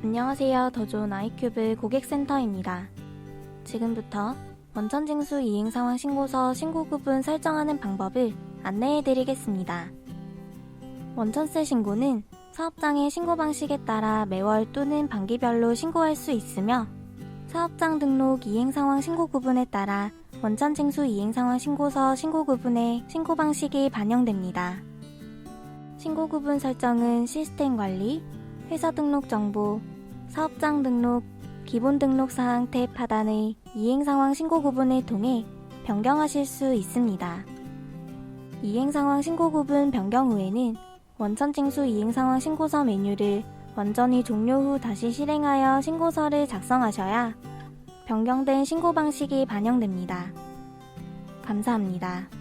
안녕하세요. 더 좋은 아이큐브 고객센터입니다. 지금부터 원천징수 이행 상황 신고서 신고 구분 설정하는 방법을 안내해 드리겠습니다. 원천세 신고는 사업장의 신고 방식에 따라 매월 또는 반기별로 신고할 수 있으며 사업장 등록 이행 상황 신고 구분에 따라 원천징수 이행 상황 신고서 신고 구분의 신고 방식이 반영됩니다. 신고 구분 설정은 시스템 관리, 회사 등록 정보, 사업장 등록, 기본 등록 사항 탭 하단의 이행 상황 신고 구분을 통해 변경하실 수 있습니다. 이행 상황 신고 구분 변경 후에는 원천 징수 이행 상황 신고서 메뉴를 완전히 종료 후 다시 실행하여 신고서를 작성하셔야 변경된 신고 방식이 반영됩니다. 감사합니다.